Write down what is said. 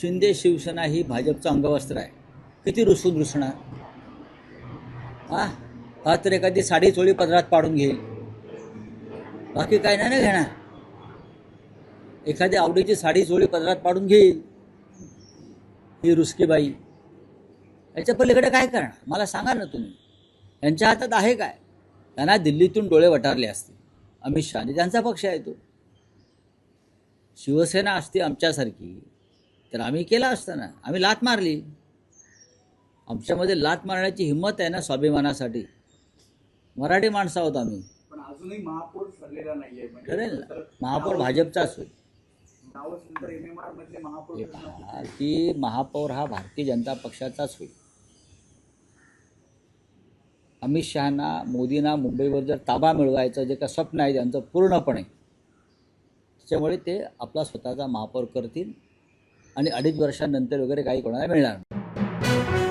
शिंदे शिवसेना ही भाजपचं अंगवस्त्र आहे. किती रुसून रुसणार हा हा तर एखादी साडी चोळी पदरात पाडून घेईल. बाकी काय नाही ना घेणार? एखादी आवडीची साडी चोळी पदरात पाडून घेईल. ही रुसकीबाई. याच्या पलीकडे काय करणार? मला सांगा ना तुम्ही. यांच्या हातात आहे काय? त्यांना दिल्लीतून डोळे वटारले असते. अमित शहाने त्यांचा पक्ष आहे तो. शिवसेना असते आमच्यासारखी. तर आम्ही केला असतं ना आम्ही लात मारली. आमच्यामध्ये लात मारण्याची हिंमत आहे ना स्वाभिमानासाठी. मराठी माणसं आहोत आम्ही. पण अजूनही महापौर ठरलेला नाहीये. म्हणजे ठरेल महापौर भाजपचाच होईल की महापौर हा भारतीय जनता पक्षाचाच होईल अमित शहाना मोदींना मुंबईवर जर ताबा मिळवायचं जे का स्वप्न आहे त्यांचं पूर्णपणे त्याच्यामुळे ते आपला स्वतःचा महापौर करतील. आणि अडीच वर्षांनंतर वगैरे काही कोणाला मिळणार